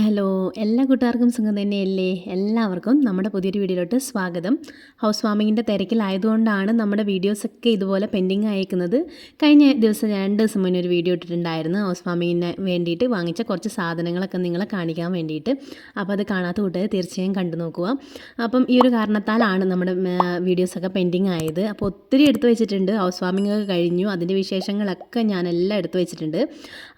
Hello എല്ലാ കൂട്ടുകാർക്കും സുഖം തന്നെയല്ലേ? എല്ലാവർക്കും നമ്മുടെ പുതിയൊരു വീഡിയോയിലോട്ട് സ്വാഗതം. ഹൗസ് വാമിങ്ങിന്റെ തിരക്കിലായതുകൊണ്ടാണ് നമ്മുടെ വീഡിയോസൊക്കെ ഇതുപോലെ പെൻഡിങ് അയക്കുന്നത് കഴിഞ്ഞ ദിവസം രണ്ട് ദിവസം മുന്നേ ഒരു വീഡിയോ ഇട്ടിട്ടുണ്ടായിരുന്നു. ഹൗസ് വാമിങ്ങിന് വേണ്ടിയിട്ട് വാങ്ങിച്ച കുറച്ച് സാധനങ്ങളൊക്കെ നിങ്ങളെ കാണിക്കാൻ വേണ്ടിയിട്ട്. അപ്പോൾ അത് കാണാത്ത കൂട്ടുകാർ തീർച്ചയായും കണ്ടു നോക്കുക. അപ്പം ഈ ഒരു കാരണത്താലാണ് നമ്മുടെ വീഡിയോസൊക്കെ പെൻഡിങ് ആയത്. അപ്പോൾ ഒത്തിരി എടുത്തു വെച്ചിട്ടുണ്ട്. ഹൗസ് വാമിംഗ് ഒക്കെ കഴിഞ്ഞു. അതിന്റെ വിശേഷങ്ങളൊക്കെ ഞാനെല്ലാം എടുത്തു വെച്ചിട്ടുണ്ട്.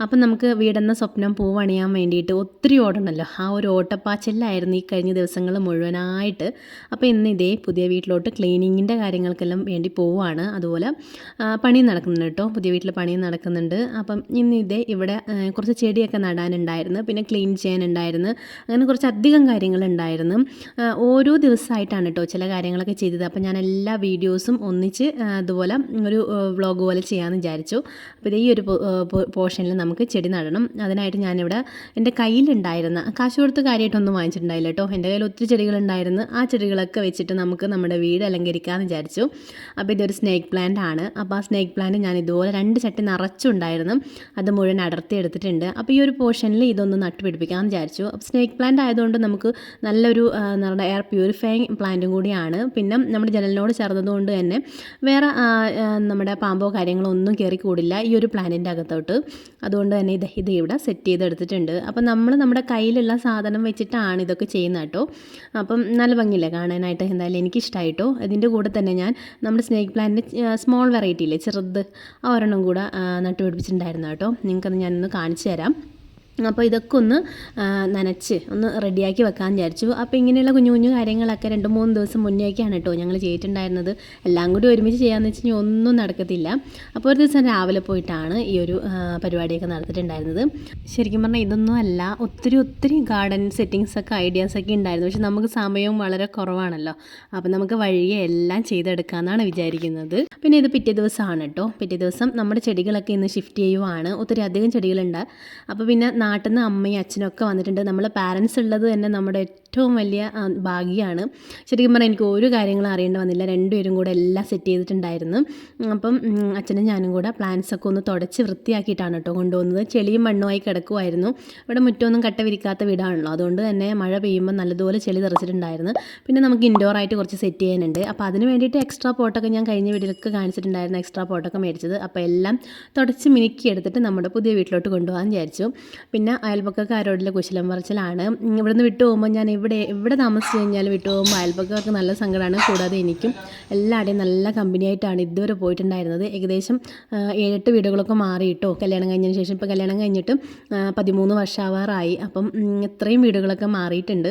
അപ്പം നമുക്ക് വീടെന്ന സ്വപ്നം പൂവണിയാൻ വേണ്ടിയിട്ട് ഒത്തിരി ഓടണമല്ലോ. ആ ഒരു ഓട്ടപ്പാച്ചിലായിരുന്നു ഈ കഴിഞ്ഞ ദിവസങ്ങൾ മുഴുവനായിട്ട്. അപ്പോൾ ഇന്ന് ഇതേ പുതിയ വീട്ടിലോട്ട് ക്ലീനിങ്ങിന്റെ കാര്യങ്ങൾക്കെല്ലാം വേണ്ടി പോവുകയാണ് അതുപോലെ പണി നടക്കുന്നുണ്ട് കേട്ടോ. പുതിയ വീട്ടിൽ പണി നടക്കുന്നുണ്ട്. അപ്പം ഇന്ന് ഇതേ ഇവിടെ കുറച്ച് ചെടിയൊക്കെ നടാനുണ്ടായിരുന്നു. പിന്നെ ക്ലീൻ ചെയ്യാനുണ്ടായിരുന്നു. അങ്ങനെ കുറച്ച് അധികം കാര്യങ്ങളുണ്ടായിരുന്നു. ഓരോ ദിവസമായിട്ടാണ് കേട്ടോ ചില കാര്യങ്ങളൊക്കെ ചെയ്തത്. അപ്പം ഞാൻ എല്ലാ വീഡിയോസും ഒന്നിച്ച് അതുപോലെ ഒരു വ്ളോഗ് പോലെ ചെയ്യാമെന്ന് വിചാരിച്ചു. അപ്പോൾ ഈ ഒരു പോർഷനിൽ നമുക്ക് ചെടി നടണം. അതിനായിട്ട് ഞാനിവിടെ എന്റെ കയ്യിലുണ്ടായിരുന്നു ഉണ്ടായിരുന്ന. കാശ് കൊടുത്ത് കാര്യമായിട്ടൊന്നും വാങ്ങിച്ചിട്ടുണ്ടായില്ല കേട്ടോ. എന്റെ കയ്യിൽ ഒത്തിരി ചെടികളുണ്ടായിരുന്നു. ആ ചെടികളൊക്കെ വെച്ചിട്ട് നമുക്ക് നമ്മുടെ വീട് അലങ്കരിക്കാമെന്ന് വിചാരിച്ചു. അപ്പോൾ ഇതൊരു സ്നേക്ക് പ്ലാന്റ് ആണ്. അപ്പോൾ ആ സ്നേക്ക് പ്ലാന്റ് ഞാൻ ഇതുപോലെ രണ്ട് ചട്ടി നിറച്ചുണ്ടായിരുന്നു. അത് മുഴുവൻ അടർത്തി എടുത്തിട്ടുണ്ട്. അപ്പോൾ ഈ ഒരു പോർഷനിൽ ഇതൊന്ന് നട്ടുപിടിപ്പിക്കാമെന്ന് വിചാരിച്ചു. അപ്പോൾ സ്നേക്ക് പ്ലാന്റ് ആയതുകൊണ്ട് നമുക്ക് നല്ലൊരു നമ്മുടെ എയർ പ്യൂരിഫൈങ് പ്ലാന്റും കൂടിയാണ്. പിന്നെ നമ്മുടെ ജനലിനോട് ചേർന്നതുകൊണ്ട് തന്നെ വേറെ നമ്മുടെ പാമ്പോ കാര്യങ്ങളോ ഒന്നും കയറി കൂടില്ല ഈ ഒരു പ്ലാന്റിന്റെ അകത്തോട്ട്. അതുകൊണ്ട് തന്നെ ഇത് ഇത് ഇവിടെ സെറ്റ് ചെയ്തെടുത്തിട്ടുണ്ട്. അപ്പോൾ നമ്മൾ നമ്മുടെ കയ്യിലുള്ള സാധനം വെച്ചിട്ടാണ് ഇതൊക്കെ ചെയ്യുന്നത് കേട്ടോ. അപ്പം നല്ല ഭംഗിയില്ലേ കാണാനായിട്ട്? എന്തായാലും എനിക്കിഷ്ടമായിട്ടോ അതിന്റെ കൂടെ തന്നെ ഞാൻ നമ്മുടെ സ്നേക്ക് പ്ലാന്റിന്റെ സ്മോൾ വെറൈറ്റി ഇല്ലേ ചെറുത് ആ ഒരെണ്ണം കൂടെ നട്ടുപിടിപ്പിച്ചിട്ടുണ്ടായിരുന്നു കേട്ടോ. നിങ്ങൾക്കത് ഞാനൊന്ന് കാണിച്ചു തരാം. അപ്പോൾ ഇതൊക്കെ ഒന്ന് നനച്ച് ഒന്ന് റെഡിയാക്കി വെക്കാൻ വിചാരിച്ചു. അപ്പോൾ ഇങ്ങനെയുള്ള കുഞ്ഞു കുഞ്ഞു കാര്യങ്ങളൊക്കെ രണ്ട് മൂന്ന് ദിവസം മുന്നേക്കാണ് കേട്ടോ ഞങ്ങൾ ചെയ്തിട്ടുണ്ടായിരുന്നത്. എല്ലാം കൂടി ഒരുമിച്ച് ചെയ്യാമെന്ന് വെച്ച് കഴിഞ്ഞാൽ ഒന്നും നടക്കത്തില്ല. അപ്പോൾ ഒരു ദിവസം രാവിലെ പോയിട്ടാണ് ഈ ഒരു പരിപാടിയൊക്കെ നടത്തിയിട്ടുണ്ടായിരുന്നത്. ശരിക്കും പറഞ്ഞാൽ ഇതൊന്നും അല്ല ഒത്തിരി ഒത്തിരി ഗാർഡൻ സെറ്റിങ്സൊക്കെ ഐഡിയാസൊക്കെ ഉണ്ടായിരുന്നു. പക്ഷെ നമുക്ക് സമയവും വളരെ കുറവാണല്ലോ. അപ്പോൾ നമുക്ക് വഴിയെ എല്ലാം ചെയ്തെടുക്കാമെന്നാണ് വിചാരിക്കുന്നത്. പിന്നെ ഇത് പിറ്റേ ദിവസമാണ് കേട്ടോ പിറ്റേ ദിവസം നമ്മുടെ ചെടികളൊക്കെ ഇന്ന് ഷിഫ്റ്റ് ചെയ്യുവാണ്. ഒത്തിരി അധികം ചെടികളുണ്ട്. അപ്പോൾ പിന്നെ നാട്ടിൽ നിന്ന് അമ്മയും അച്ഛനും ഒക്കെ വന്നിട്ടുണ്ട്. നമ്മൾ പാരൻസ് ഉള്ളത് തന്നെ നമ്മുടെ ഏറ്റവും വലിയ ഭാഗ്യമാണ് ശരിക്കും പറഞ്ഞാൽ എനിക്ക് ഒരു കാര്യങ്ങളും അറിയേണ്ടി വന്നില്ല. രണ്ടുപേരും കൂടെ എല്ലാം സെറ്റ് ചെയ്തിട്ടുണ്ടായിരുന്നു. അപ്പം അച്ഛനും ഞാനും കൂടെ പ്ലാന്റ്സ് ഒക്കെ ഒന്ന് തുടച്ച് വൃത്തിയാക്കിയിട്ടാണ് കേട്ടോ കൊണ്ടുപോകുന്നത്. ചെളിയും മണ്ണുമായി കിടക്കുമായിരുന്നു ഇവിടെ മുറ്റമൊന്നും കട്ട വിരിക്കാത്ത വീടാണല്ലോ. അതുകൊണ്ട് തന്നെ മഴ പെയ്യുമ്പോൾ നല്ലതുപോലെ ചെളി തെറിച്ചിട്ടുണ്ടായിരുന്നു. പിന്നെ നമുക്ക് ഇൻഡോർ ആയിട്ട് കുറച്ച് സെറ്റ് ചെയ്യാനുണ്ട്. അപ്പോൾ അതിന് വേണ്ടിയിട്ട് എക്സ്ട്രാ പോട്ടൊക്കെ ഞാൻ കഴിഞ്ഞ വീട്ടിലൊക്കെ കാണിച്ചിട്ടുണ്ടായിരുന്നു എക്സ്ട്രാ പോട്ടൊക്കെ മേടിച്ചത്. അപ്പോൾ എല്ലാം തുടച്ച് മിനുക്കി എടുത്തിട്ട് നമ്മുടെ പുതിയ വീട്ടിലോട്ട് കൊണ്ടുപോകാൻ വിചാരിച്ചു. പിന്നെ അയൽപക്കക്കാരോടുള്ള കുശലം പറച്ചിലാണ്. ഇവിടുന്ന് വിട്ടു പോകുമ്പോൾ ഞാൻ ഇവിടെ എവിടെ താമസിച്ച് കഴിഞ്ഞാലും വിട്ടു പോകുമ്പോൾ നല്ല സങ്കടമാണ്. കൂടാതെ എനിക്കും എല്ലാവരുടെയും നല്ല കമ്പനിയായിട്ടാണ് ഇതുവരെ പോയിട്ടുണ്ടായിരുന്നത്. ഏകദേശം ഏഴെട്ട് വീടുകളൊക്കെ മാറിയിട്ടോ. കല്യാണം കഴിഞ്ഞതിന് ശേഷം ഇപ്പോൾ കല്യാണം കഴിഞ്ഞിട്ട് പതിമൂന്ന് വർഷമാവാറായി അപ്പം ഇത്രയും വീടുകളൊക്കെ മാറിയിട്ടുണ്ട്.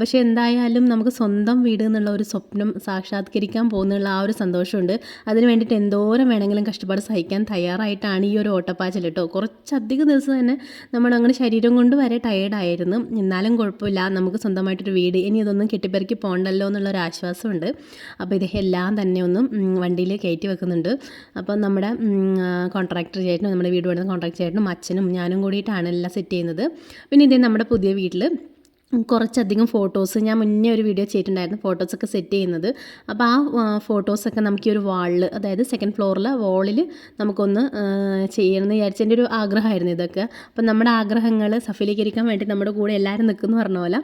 പക്ഷേ എന്തായാലും നമുക്ക് സ്വന്തം വീട് എന്നുള്ള ഒരു സ്വപ്നം സാക്ഷാത്കരിക്കാൻ പോകുന്നുള്ള ആ ഒരു സന്തോഷമുണ്ട്. അതിന് വേണ്ടിയിട്ട് എന്തോരം വേണമെങ്കിലും കഷ്ടപ്പാട് സഹിക്കാൻ തയ്യാറായിട്ടാണ് ഈ ഒരു ഓട്ടപ്പാച്ചൽ കേട്ടോ. കുറച്ചധികം ദിവസം തന്നെ നമ്മൾ അങ്ങനെ ശരീരം കൊണ്ട് വരെ ടയേർഡായിരുന്നു എന്നാലും കുഴപ്പമില്ല. നമുക്ക് സ്വന്തമായിട്ടൊരു വീട്. ഇനി ഇതൊന്നും കെട്ടിപ്പെറുക്കി പോകണ്ടല്ലോ എന്നുള്ളൊരു ആശ്വാസമുണ്ട്. അപ്പോൾ ഇത് എല്ലാം തന്നെ ഒന്നും വണ്ടിയിൽ കയറ്റി വെക്കുന്നുണ്ട്. അപ്പോൾ നമ്മുടെ കോൺട്രാക്ടർ ചേട്ടനും നമ്മുടെ വീട് പണിത കോൺട്രാക്ടർ ചേട്ടനും അച്ഛനും ഞാനും കൂടിയിട്ടാണ് എല്ലാം സെറ്റ് ചെയ്യുന്നത്. പിന്നെ ഇതേ നമ്മുടെ പുതിയ വീട്ടിൽ കുറച്ചധികം ഫോട്ടോസ് ഞാൻ മുന്നേ ഒരു വീഡിയോ ചെയ്തിട്ടുണ്ടായിരുന്നു ഫോട്ടോസൊക്കെ സെറ്റ് ചെയ്യുന്നത്. അപ്പോൾ ആ ഫോട്ടോസൊക്കെ നമുക്ക് ഈ ഒരു വാളിൽ അതായത് സെക്കൻഡ് ഫ്ലോറിൽ വാളിൽ നമുക്കൊന്ന് ചെയ്യണമെന്ന് വിചാരിച്ച എന്റെ ഒരു ആഗ്രഹമായിരുന്നു ഇതൊക്കെ. അപ്പം നമ്മുടെ ആഗ്രഹങ്ങൾ സഫലീകരിക്കാൻ വേണ്ടി നമ്മുടെ കൂടെ എല്ലാവരും നിൽക്കുന്നു പറഞ്ഞ പോലെ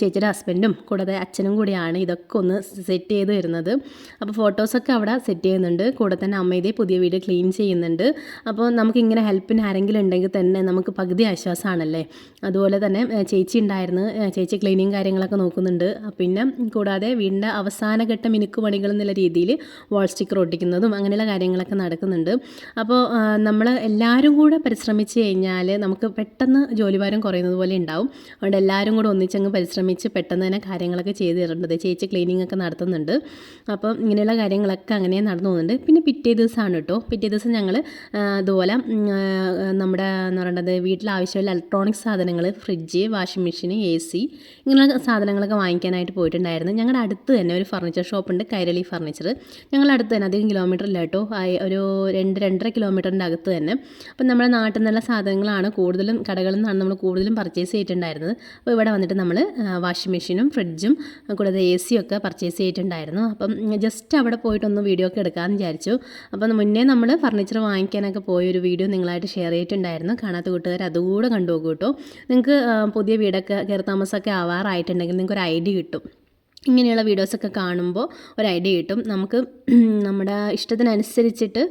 ചേച്ചിയുടെ ഹസ്ബൻഡും കൂടാതെ അച്ഛനും കൂടിയാണ് ഇതൊക്കെ ഒന്ന് സെറ്റ് ചെയ്ത് തരുന്നത് അപ്പോൾ ഫോട്ടോസൊക്കെ അവിടെ സെറ്റ് ചെയ്യുന്നുണ്ട്. കൂടെ തന്നെ അമ്മ ഇതേ പുതിയ വീട് ക്ലീൻ ചെയ്യുന്നുണ്ട്. അപ്പോൾ നമുക്കിങ്ങനെ ഹെൽപ്പിന് ആരെങ്കിലും ഉണ്ടെങ്കിൽ തന്നെ നമുക്ക് പകുതി ആശ്വാസമാണല്ലേ? അതുപോലെ തന്നെ ചേച്ചി ഉണ്ടായിരുന്നു ചേച്ചി ക്ലീനിങ് കാര്യങ്ങളൊക്കെ നോക്കുന്നുണ്ട്. പിന്നെ കൂടാതെ വീടിന്റെ അവസാനഘട്ട മിനുക്ക് പണികൾ എന്നുള്ള രീതിയിൽ വാൾ സ്റ്റിക്കർ ഒട്ടിക്കുന്നതും അങ്ങനെയുള്ള കാര്യങ്ങളൊക്കെ നടക്കുന്നുണ്ട്. അപ്പോൾ നമ്മൾ എല്ലാവരും കൂടെ പരിശ്രമിച്ച് കഴിഞ്ഞാൽ നമുക്ക് പെട്ടെന്ന് ജോലിഭാരം കുറയുന്നത് പോലെ ഉണ്ടാവും. അതുകൊണ്ട് എല്ലാവരും കൂടെ ഒന്നിച്ചങ്ങ് പരിശ്രമിച്ച് പെട്ടെന്ന് തന്നെ കാര്യങ്ങളൊക്കെ ചെയ്ത് തരേണ്ടത് ചേച്ചി ക്ലീനിങ് ഒക്കെ നടത്തുന്നുണ്ട്. അപ്പോൾ ഇങ്ങനെയുള്ള കാര്യങ്ങളൊക്കെ അങ്ങനെ നടന്നു പോകുന്നുണ്ട്. പിന്നെ പിറ്റേ ദിവസമാണ് കേട്ടോ. പിറ്റേ ദിവസം ഞങ്ങൾ അതുപോലെ നമ്മുടെ എന്ന് പറയുന്നത് വീട്ടിൽ ആവശ്യമുള്ള ഇലക്ട്രോണിക് സാധനങ്ങൾ fridge washing machine A C C. ഇങ്ങനെയുള്ള സാധനങ്ങളൊക്കെ വാങ്ങിക്കാനായിട്ട് പോയിട്ടുണ്ടായിരുന്നു. ഞങ്ങളുടെ അടുത്ത് തന്നെ ഒരു ഫർണിച്ചർ ഷോപ്പുണ്ട് കൈരളി ഫർണിച്ചർ ഞങ്ങളുടെ അടുത്ത് തന്നെ അധികം കിലോമീറ്റർ ഇല്ല കേട്ടോ. ഒരു രണ്ട് രണ്ടര കിലോമീറ്ററിന്റെ അകത്ത് തന്നെ. അപ്പം നമ്മുടെ നാട്ടിൽ നിന്നുള്ള സാധനങ്ങളാണ് കൂടുതലും കടകളിൽ നിന്നാണ് നമ്മൾ കൂടുതലും പർച്ചേസ് ചെയ്തിട്ടുണ്ടായിരുന്നത്. അപ്പോൾ ഇവിടെ വന്നിട്ട് നമ്മൾ വാഷിംഗ് മെഷീനും ഫ്രിഡ്ജും കൂടാതെ എ സിയും ഒക്കെ പർച്ചേസ് ചെയ്തിട്ടുണ്ടായിരുന്നു. അപ്പം ജസ്റ്റ് അവിടെ പോയിട്ടൊന്ന് വീഡിയോ ഒക്കെ എടുക്കാമെന്ന് വിചാരിച്ചു. അപ്പം മുന്നേ നമ്മൾ ഫർണിച്ചർ വാങ്ങിക്കാനൊക്കെ പോയ ഒരു വീഡിയോ നിങ്ങളായിട്ട് ഷെയർ ചെയ്തിട്ടുണ്ടായിരുന്നു. കാണാത്ത കൂട്ടുകാർ അതുകൂടെ കണ്ടുപോകും കേട്ടോ. നിങ്ങൾക്ക് പുതിയ വീടൊക്കെ കയറി താമസമൊക്കെ ആവാറായിട്ടുണ്ടെങ്കിൽ നിങ്ങൾക്ക് ഒരു ഐഡിയ കിട്ടും. ഇങ്ങനെയുള്ള വീഡിയോസൊക്കെ കാണുമ്പോൾ ഒരു ഐഡിയ കിട്ടും. നമുക്ക് നമ്മുടെ ഇഷ്ടത്തിനനുസരിച്ചിട്ട്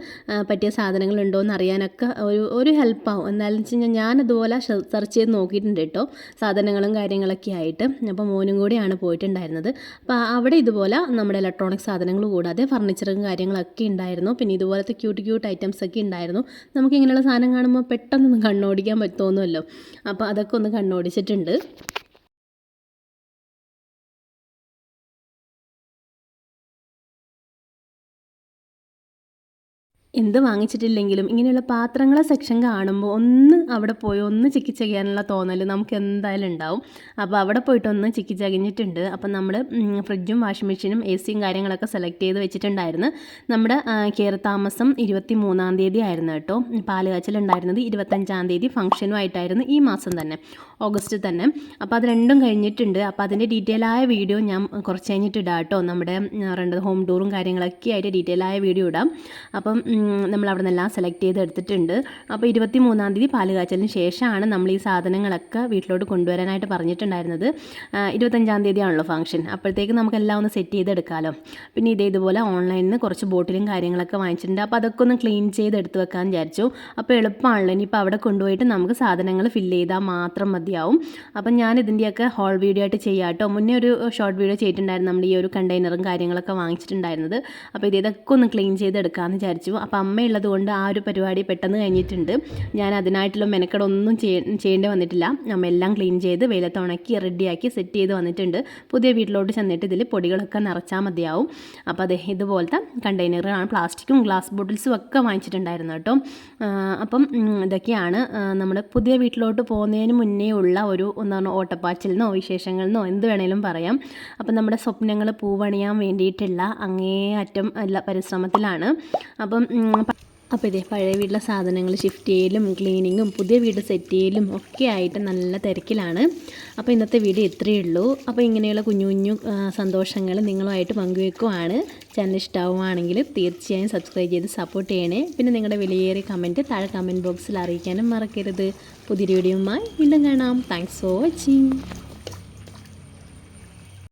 പറ്റിയ സാധനങ്ങളുണ്ടോ എന്ന് അറിയാനൊക്കെ ഒരു ഒരു ഹെൽപ്പാവും. എന്താണെന്ന് വെച്ച് കഴിഞ്ഞാൽ ഞാനതുപോലെ സെർച്ച് ചെയ്ത് നോക്കിയിട്ടുണ്ട് കേട്ടോ. സാധനങ്ങളും കാര്യങ്ങളൊക്കെ ആയിട്ട്. അപ്പോൾ മോനും കൂടിയാണ് പോയിട്ടുണ്ടായിരുന്നത്. അപ്പോൾ അവിടെ ഇതുപോലെ നമ്മുടെ ഇലക്ട്രോണിക് സാധനങ്ങൾ കൂടാതെ ഫർണിച്ചറും കാര്യങ്ങളൊക്കെ ഉണ്ടായിരുന്നു. പിന്നെ ഇതുപോലത്തെ ക്യൂട്ട് ക്യൂട്ട് ഐറ്റംസ് ഒക്കെ ഉണ്ടായിരുന്നു. നമുക്ക് ഇങ്ങനെയുള്ള സാധനം കാണുമ്പോൾ പെട്ടെന്നൊന്നും കണ്ണോടിക്കാൻ തോന്നുമല്ലോ. അപ്പോൾ അതൊക്കെ ഒന്ന് കണ്ണോടിച്ചിട്ടുണ്ട്. എന്ത് വാങ്ങിച്ചിട്ടില്ലെങ്കിലും ഇങ്ങനെയുള്ള പാത്രങ്ങളെ സെക്ഷൻ കാണുമ്പോൾ ഒന്ന് അവിടെ പോയി ഒന്ന് ചിക്കി ചെയ്യാനുള്ള തോന്നൽ നമുക്ക് എന്തായാലും ഉണ്ടാവും. അപ്പോൾ അവിടെ പോയിട്ട് ഒന്ന് ചിക്കി ചകിഞ്ഞിട്ടുണ്ട്. അപ്പം നമ്മൾ ഫ്രിഡ്ജും വാഷിംഗ് മെഷീനും എ സിയും കാര്യങ്ങളൊക്കെ സെലക്ട് ചെയ്ത് വെച്ചിട്ടുണ്ടായിരുന്നു. നമ്മുടെ കയറത്താമസം കയറി താമസം ഇരുപത്തി മൂന്നാം തീയതി ആയിരുന്നു കേട്ടോ. പാൽ കാച്ചിലുണ്ടായിരുന്നത് ഇരുപത്തഞ്ചാം തീയതി ഫംഗ്ഷനുമായിട്ടായിരുന്നു ഈ മാസം തന്നെ ഓഗസ്റ്റ് തന്നെ. അപ്പോൾ അത് രണ്ടും കഴിഞ്ഞിട്ടുണ്ട്. അപ്പോൾ അതിന്റെ ഡീറ്റെയിൽ ആയ വീഡിയോ ഞാൻ കുറച്ച് കഴിഞ്ഞിട്ട് ഇടാം കേട്ടോ. നമ്മുടെ രണ്ട് ഹോം ടൂറും കാര്യങ്ങളൊക്കെ ആയിട്ട് ഡീറ്റെയിൽ ആയ വീഡിയോ ഇടാം. അപ്പം നമ്മൾ അവിടെ നിന്നെല്ലാം സെലക്ട് ചെയ്ത് എടുത്തിട്ടുണ്ട് അപ്പോൾ ഇരുപത്തി മൂന്നാം തീയതി പാൽ കാച്ചലിന് ശേഷമാണ് നമ്മൾ ഈ സാധനങ്ങളൊക്കെ വീട്ടിലോട്ട് കൊണ്ടുവരാനായിട്ട് പറഞ്ഞിട്ടുണ്ടായിരുന്നത്. ഇരുപത്തഞ്ചാം തീയതി ആണല്ലോ ഫംഗ്ഷൻ അപ്പോഴത്തേക്ക് നമുക്കെല്ലാം ഒന്ന് സെറ്റ് ചെയ്തെടുക്കാമല്ലോ പിന്നെ ഇതേ ഇതുപോലെ ഓൺലൈനിൽ നിന്ന് കുറച്ച് ബോട്ടിലും കാര്യങ്ങളൊക്കെ വാങ്ങിച്ചിട്ടുണ്ട്. അപ്പോൾ അതൊക്കെ ഒന്ന് ക്ലീൻ ചെയ്ത് എടുത്ത് വെക്കാൻ വിചാരിച്ചു. അപ്പോൾ എളുപ്പമാണല്ലോ. ഇനിയിപ്പോൾ അവിടെ കൊണ്ടുപോയിട്ട് നമുക്ക് സാധനങ്ങൾ ഫില്ല് ചെയ്താൽ മാത്രം മതിയാവും. അപ്പം ഞാൻ ഇതിന്റെയൊക്കെ ഹോൾ വീഡിയോ ആയിട്ട് ചെയ്യാം കേട്ടോ. മുന്നേ ഒരു ഷോർട്ട് വീഡിയോ ചെയ്തിട്ടുണ്ടായിരുന്നു. നമ്മൾ ഈ ഒരു കണ്ടെയ്നറും കാര്യങ്ങളൊക്കെ വാങ്ങിച്ചിട്ടുണ്ടായിരുന്നത്. അപ്പോൾ ഇത് ഇതൊക്കെ ഒന്ന് ക്ലീൻ ചെയ്തെടുക്കാമെന്ന് വിചാരിച്ചു. അപ്പോൾ അമ്മയുള്ളത് കൊണ്ട് ആ ഒരു പരിപാടി പെട്ടെന്ന് കഴിഞ്ഞിട്ടുണ്ട്. ഞാൻ അതിനായിട്ടുള്ള മെനക്കെടൊന്നും ചെയ്യ- ചെയ്യേണ്ടി വന്നിട്ടില്ല. അമ്മ എല്ലാം ക്ലീൻ ചെയ്ത് വെയിലത്ത് ഉണക്കി റെഡിയാക്കി സെറ്റ് ചെയ്ത് വന്നിട്ടുണ്ട്. പുതിയ വീട്ടിലോട്ട് ചെന്നിട്ട് ഇതിൽ പൊടികളൊക്കെ നിറച്ചാൽ മതിയാവും. അപ്പോൾ അതെ ഇതുപോലത്തെ കണ്ടെയ്നറുകളാണ് പ്ലാസ്റ്റിക്കും ഗ്ലാസ് ബോട്ടിൽസും ഒക്കെ വാങ്ങിച്ചിട്ടുണ്ടായിരുന്നു കേട്ടോ. അപ്പം ഇതൊക്കെയാണ് നമ്മുടെ പുതിയ വീട്ടിലോട്ട് പോകുന്നതിന് മുന്നേ ഉള്ള ഒരു എന്താണ് വിശേഷങ്ങളിൽ നിന്നോ എന്ത് വേണേലും പറയാം. അപ്പം നമ്മുടെ സ്വപ്നങ്ങൾ പൂവണിയാൻ വേണ്ടിയിട്ടുള്ള അങ്ങേ അറ്റം എല്ലാ പരിശ്രമത്തിലാണ്. അപ്പം അപ്പോൾ ഇതേ പഴയ വീട്ടിലെ സാധനങ്ങൾ ഷിഫ്റ്റ് ചെയ്യലും ക്ലീനിങ്ങും പുതിയ വീട് സെറ്റ് ചെയ്യലും ഒക്കെ ആയിട്ട് നല്ല തിരക്കിലാണ്. അപ്പോൾ ഇന്നത്തെ വീഡിയോ ഇത്രയേ ഉള്ളൂ. അപ്പോൾ ഇങ്ങനെയുള്ള കുഞ്ഞു കുഞ്ഞു സന്തോഷങ്ങൾ നിങ്ങളുമായിട്ട് പങ്കുവെക്കുവാണ്. ചാനൽ ഇഷ്ടമാവുകയാണെങ്കിൽ തീർച്ചയായും സബ്സ്ക്രൈബ് ചെയ്ത് സപ്പോർട്ട് ചെയ്യണേ. പിന്നെ നിങ്ങളുടെ വിലയേറിയ കമന്റ് താഴെ കമന്റ് ബോക്സിൽ അറിയിക്കാനും മറക്കരുത്. പുതിയൊരു വീഡിയോയുമായി വീണ്ടും കാണാം. Thanks for watching